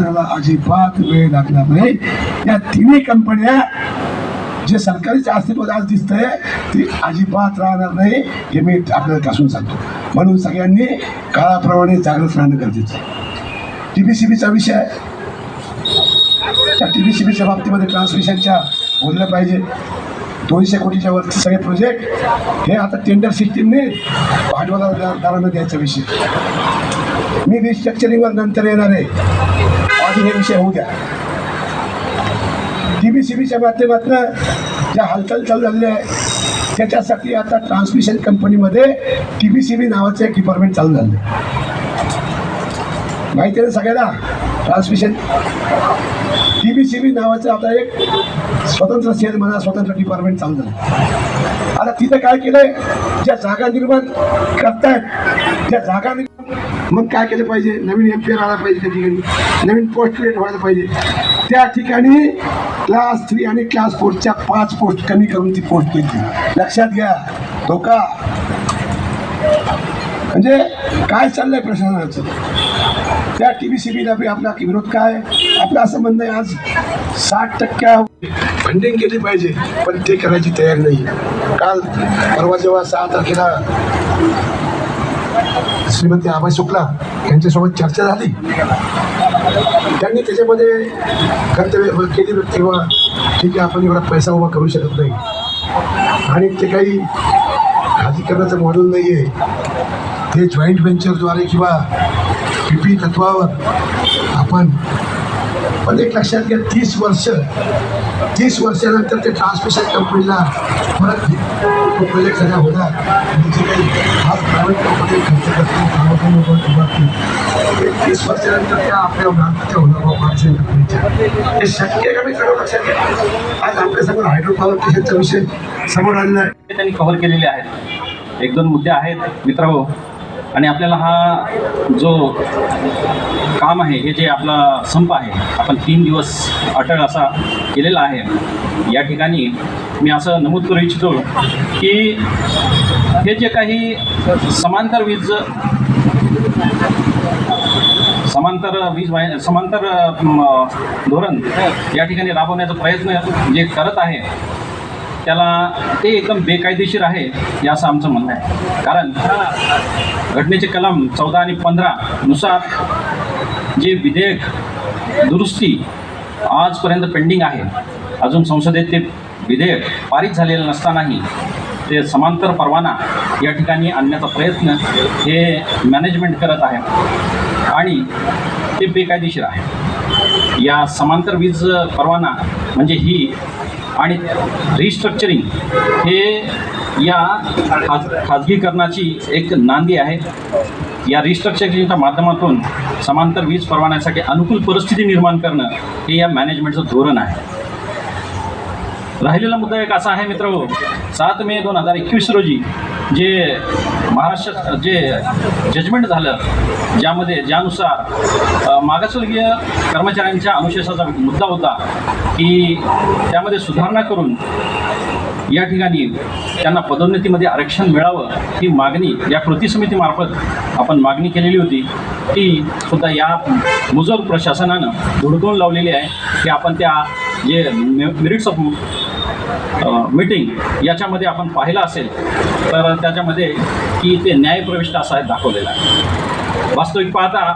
सरकारला अजिबात वेळ लागणार नाही. या तिन्ही कंपन्या जे सरकारी अस्तित्व आज दिसतंय ती अजिबात राहणार नाही हे मी आपल्याला कासून सांगतो. म्हणून सगळ्यांनी काळाप्रमाणे जागृत राहणं गरजेचं आहे. टी बी सी बीचा विषय त्या टी बी सी बीच्या बाबतीमध्ये ट्रान्समिशनच्या बोललं पाहिजे. दोनशे कोटीच्या वरचे सगळे प्रोजेक्ट हे आता टेंडर सिस्टीमने भांडवलदारांना द्यायचा विषय. मी रिस्ट्रक्चरिंगवर नंतर येणार आहे. आधी हे विषय होऊ द्या. टी बी सी बीच्या माध्यमातून ज्या हालचाल चालू झालेल्या आहे त्याच्यासाठी आता ट्रान्समिशन कंपनीमध्ये टी बी सी बी नावाचं एक डिपार्टमेंट चालू झालं. माहिती आहे ना सगळ्यांना? Transmission T B C B नावाचं आता एक स्वतंत्र सेल म्हणा स्वतंत्र डिपार्टमेंट चालू झालं. आता तिथं काय केलंय? ज्या जागा निर्माण करतायत त्या जागा निर्माण मग काय केलं पाहिजे? नवीन एम पी आर आला पाहिजे त्या ठिकाणी. नवीन पोस्ट ग्रेड व्हायला पाहिजे. त्या ठिकाणी क्लास थ्री आणि क्लास फोरच्या पाच पोस्ट कमी करून ती पोस्ट केली. लक्षात घ्या. धोका. म्हणजे काय चाललंय प्रशासनाचं? त्या टी व्ही सी बीला बी आपला विरोध काय? आपला असं म्हणणं आहे आज साठ टक्क्या फंडिंग केली पाहिजे पण ते करायची तयारी नाही. काल परवा जेव्हा सहा तारखेला श्रीमती आबाई शुक्ला यांच्यासोबत चर्चा झाली. त्यांनी त्याच्यामध्ये कर्तव्य केली व्यक्त किंवा ठीक आहे आपण एवढा पैसा उभा करू शकत नाही. आणि ते काही खाजगीकरणाचं मॉडेल नाही आहे ते जॉईंट व्हेंचरद्वारे किंवा पी पी तत्वावर आपण पण एक लक्षात घ्या तीस वर्ष तीस वर्षानंतर ते ट्रान्समिशन कंपनीला परत तो प्रोजेक्ट सगळा होणार म्हणजे आणि काही आज प्रायव्हेट कंपनी खर्च करतील कामाकडून उभारतील तीस वर्षानंतर त्या आपल्या भारताच्या होणार बा कंपनीच्या हे शक्य कमी करणं लक्षात घ्या. आज आपल्यासमोर हायड्रो पॉवर स्टेशनचा विषय समोर आलेला आहे त्यांनी कव्हर केलेले आहेत. एक दोन मुद्दे आहेत. मित्रांनो आणि आपल्याला हा जो काम आहे हे जे आपला संप आहे आपण तीन दिवस अटळ असा केलेला आहे. या ठिकाणी मी असं नमूद करू इच्छितो की हे जे काही समांतर वीज समांतर वीज वाय समांतर धोरण या ठिकाणी राबवण्याचा प्रयत्न जे करत आहे त्याला ते एकदम बेकायदेशीर आहे हे असं आमचं म्हणणं आहे. कारण घटनेचे कलम चौदा आणि पंधरा नुसार जे विधेयक दुरुस्ती आजपर्यंत पेंडिंग आहे अजून संसदेत ते विधेयक पारित झालेलं नसतानाही ते समांतर परवाना या ठिकाणी आणण्याचा प्रयत्न हे मॅनेजमेंट करत आहे आणि ते बेकायदेशीर आहे. या समांतर वीज परवाना म्हणजे ही आणि रिस्ट्रक्चरिंग हे या खाज खाजगीकरणाची एक नांदी आहे. या रिस्ट्रक्चरिंगच्या माध्यमातून समांतर वीज परवान्यासाठी अनुकूल परिस्थिती निर्माण करणं हे या मॅनेजमेंटचं धोरण आहे. राहिलेला मुद्दा एक असा आहे मित्र सात मे दोन हजार एकवीस रोजी जे महाराष्ट्रात जे जजमेंट झालं ज्यामध्ये ज्यानुसार मागासवर्गीय कर्मचाऱ्यांच्या अनुशेषाचा मुद्दा होता की त्यामध्ये सुधारणा करून या ठिकाणी त्यांना पदोन्नतीमध्ये आरक्षण मिळावं ही मागणी या कृती समितीमार्फत आपण मागणी केलेली होती. ती सुद्धा या मुजोर प्रशासनानं धुडकून लावलेली आहे. की आपण त्या जे मेरिट्स ऑफ मीटिंग याच्यामध्ये आपण पाहिलं असेल तर त्याच्यामध्ये की ते न्यायप्रविष्ट असं आहे आहे. वास्तविक पाहता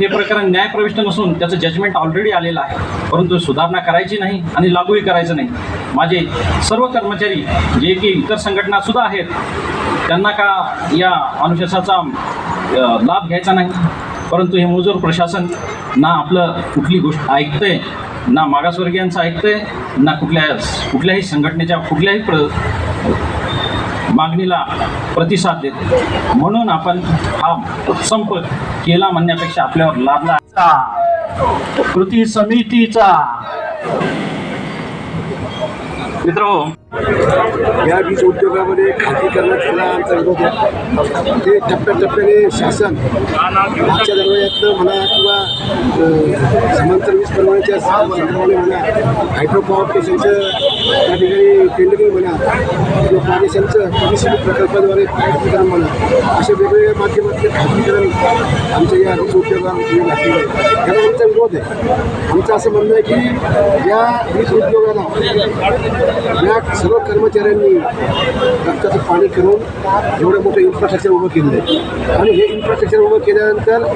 हे प्रकरण न्यायप्रविष्ट नसून त्याचं जजमेंट ऑलरेडी आलेलं आहे. परंतु सुधारणा करायची नाही आणि लागूही करायचं नाही. माझे सर्व कर्मचारी जे की इतर संघटनासुद्धा आहेत त्यांना का या अनुशासाचा लाभ घ्यायचा नाही? परंतु हे मुजोर प्रशासन ना आपलं कुठली गोष्ट ऐकतंय ना मागासवर्गीयांचं ऐकतंय ना कुठल्या कुठल्याही संघटनेच्या कुठल्याही प्र मागणीला प्रतिसाद देते. म्हणून आपण हा संप केला म्हणण्यापेक्षा आपल्यावर लाभला कृती समितीचा. मित्र हो, या वीज उद्योगामध्ये खाजगीकरणाला आमचा विरोध आहे. ते टप्प्याटप्प्याने शासन मागच्या दरवाज्यातलं म्हणा किंवा समांतर वीज पुरवण्याच्या संदर्भाने म्हणा हायड्रो पॉवर स्टेशनचं त्या ठिकाणी टेंडरिंग म्हणा किंवा पारेशनचं पीसीबी प्रकल्पाद्वारे खाजगीकरण म्हणा अशा वेगवेगळ्या माध्यमातले खाजगीकरण आमच्या या वीज उद्योगामध्ये घातलेलं आहे. त्याला आमचा विरोध आहे. आमचं असं म्हणणं आहे की या वीज उद्योगाला या सर्व कर्मचाऱ्यांनी रक्ताचं पाणी करून एवढं मोठं इन्फ्रास्ट्रक्चर उभं केलं आहे. आणि हे इन्फ्रास्ट्रक्चर उभं केल्यानंतर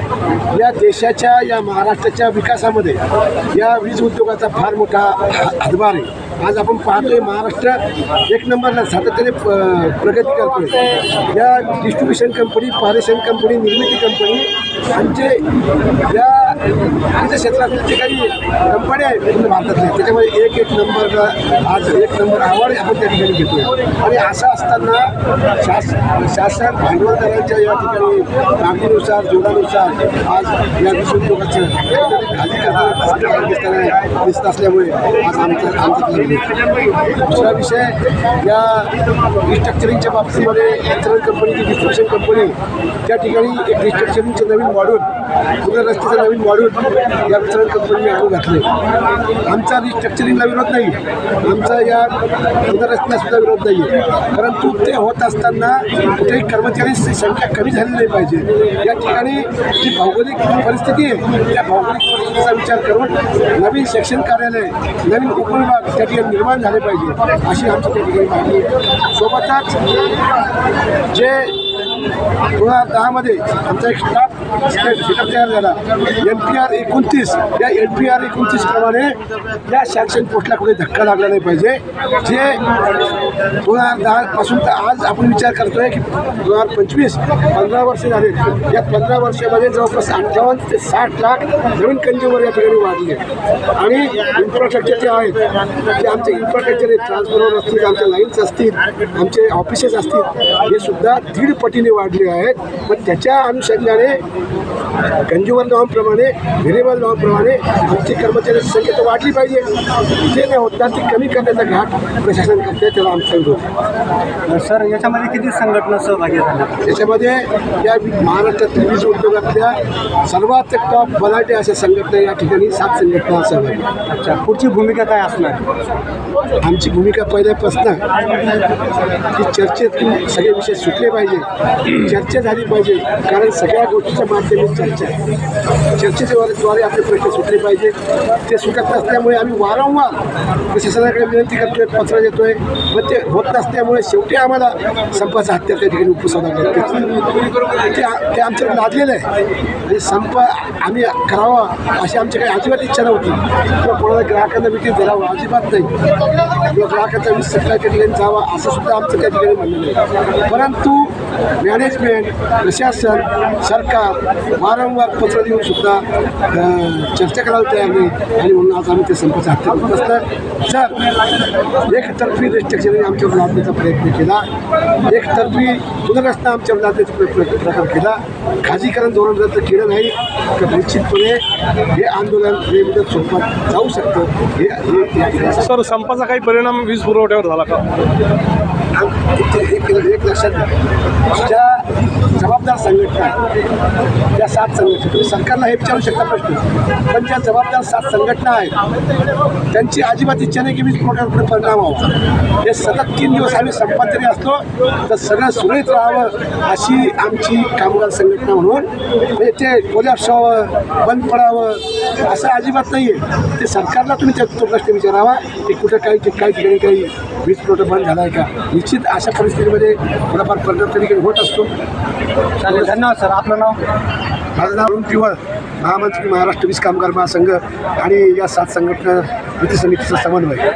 या देशाच्या या महाराष्ट्राच्या विकासामध्ये या वीज उद्योगाचा फार मोठा हा- हातभार आहे. आज आपण पाहतोय महाराष्ट्र एक नंबरला सातत्याने प- प्रगती करतोय. या डिस्ट्रीब्युशन कंपनी पारेशन कंपनी निर्मिती कंपनी आमचे म्हणजे या आमच्या क्षेत्रातील जे काही कंपन्या आहेत पूर्ण भारतातले त्याच्यामध्ये एक एक नंबर आज एक नंबर अवॉर्ड आपण त्या ठिकाणी घेतोय. आणि असं असताना शास शासन भांडवलदारांच्या या ठिकाणी मागणीनुसार जोडानुसार आज या वीज खाली करताना दिसत असल्यामुळे आज आमचं आमचं दुसरा विषय या रिस्ट्रक्चरिंगच्या बाबतीमध्ये वितरण कंपनीची डिस्ट्रक्शन कंपनी त्या ठिकाणी एक रिस्ट्रक्चरिंगचं नवीन मॉड्यूल पुनर्रस्त्याचं नवीन वाढून या वितरण कंपनीने आणून घातले. आमचा रिस्ट्रक्चरिंगला विरोध नाही. आमचा या पुनर्रचना विरोध नाही. आहे परंतु ते होत असताना कुठेही कर्मचारी संख्या कमी झाली नाही पाहिजे. या ठिकाणी जी भौगोलिक परिस्थिती आहे त्या भौगोलिक परिस्थितीचा विचार करून नवीन शिक्षण कार्यालय नवीन उपविभाग त्या ठिकाणी निर्माण झाले पाहिजे अशी आमची त्या ठिकाणी मागणी सोबतच जे दोन हजार दहामध्ये आमचा एक स्टाफ सेटअप तयार झाला. एन पी आर एकोणतीस. या एन पी आर एकोणतीस प्रमाणे या सॅक्शन पोस्टला कुठे धक्का लागला नाही पाहिजे. जे दोन हजार दहापासून तर आज आपण विचार करतोय की दोन हजार पंचवीस पंधरा वर्ष झाले. या पंधरा वर्षामध्ये जवळपास अठ्ठावन्न ते साठ लाख नवीन कंज्युमर या ठिकाणी वाढले. आणि इन्फ्रास्ट्रक्चर जे आहेत ते आमचे इन्फ्रास्ट्रक्चर आहेत ट्रान्सफॉर्मर असतील आमच्या लाईन्स असतील आमचे ऑफिसेस असतील हे सुद्धा दीड पटीने वाढले आहेत पण त्याच्या अनुषंगाने कंझ्युमर लॉप्रमाणे व्हेरिएबल लॉप्रमाणे आमची कर्मचाऱ्यांची संख्या तर वाढली पाहिजे. ते न होता ती कमी करण्याचा घाट प्रशासन करते त्याला आमचा विरोध. सर याच्यामध्ये किती संघटना सहभागी झाल्या त्याच्यामध्ये या महाराष्ट्रातील वीज उद्योगातल्या सर्वात टॉप बलाटे अशा संघटना या ठिकाणी सात संघटना सहभागी. अच्छा पुढची भूमिका काय असणार? आमची भूमिका पहिल्यापासून की चर्चेतून सगळे विषय सुटले पाहिजे. चर्चा झाली पाहिजे. कारण सगळ्या गोष्टीच्या माध्यमात चर्चा आहे. चर्चेच्याद्वारे आपले प्रश्न सुटले पाहिजे. ते सुटत नसल्यामुळे आम्ही वारंवार प्रशासनाकडे विनंती करतोय पत्र देतोय. मग ते होत नसल्यामुळे शेवटी आम्हाला संपाचा हत्या त्या ठिकाणी उपसावा लागते ते ते आमच्याकडे लादलेलं आहे. आणि संप आम्ही करावा अशी आमची काही अजिबात इच्छा नव्हती. किंवा कोणाला ग्राहकांना विक्री द्यावं अजिबात नाही. किंवा ग्राहकांचा वीज सप्लायच्या ठिकाणी जावा असं सुद्धा आमचं त्या ठिकाणी म्हणणं नाही. परंतु मॅनेजमेंट प्रशासन सरकार वारंवार पत्र देऊन सुद्धा चर्चा करायला तयार नाही. आणि म्हणून आज आम्ही ते संपाचा हत्या करत असतं जर एकतर्फी रिस्ट्रिक्शनने आमच्यावर लादण्याचा प्रयत्न केला. एकतर्फी पुनर्रचना आमच्यावर लादण्याचा प्रकार केला. खाजीकरण धोरण जर तर केलं नाही तर निश्चितपणे हे आंदोलन वेगवेगळ्या स्वरूपात जाऊ शकतं. हे सर संपाचा काही परिणाम वीज पुरवठ्यावर झाला का? एक एक- लक्षात ज्या जबाबदार संघटना आहेत, त्या सात संघटना तुम्ही सरकारला हे विचारू शकता प्रश्न. पण ज्या जबाबदार सात संघटना आहेत त्यांची अजिबात इच्छा नाही की वीज पुरवठ्यावर परिणाम व्हावा. हे सतत तीन दिवस आम्ही संपादने असतो असलो तर सगळं सुरळीत राहावं अशी आमची कामगार संघटना म्हणून म्हणजे ते कोलॅप्स व्हावं बंद पडावं असं अजिबात नाही आहे ते सरकारला तुम्ही त्या- तो प्रश्न विचारावा की कुठं काही काही ठिकाणी काही वीज पुरवठा बंद झाला आहे का? निश्चित अशा परिस्थितीमध्ये थोडाफार परिणाम तरी काही होत असतो. चालेल धन्यवाद सर. आपलं नाव? माझं नाव अरुण पिवळ. महामंत्री महाराष्ट्र वीज कामगार महासंघ आणि या सात संघटना कृती समितीचा समन्वय.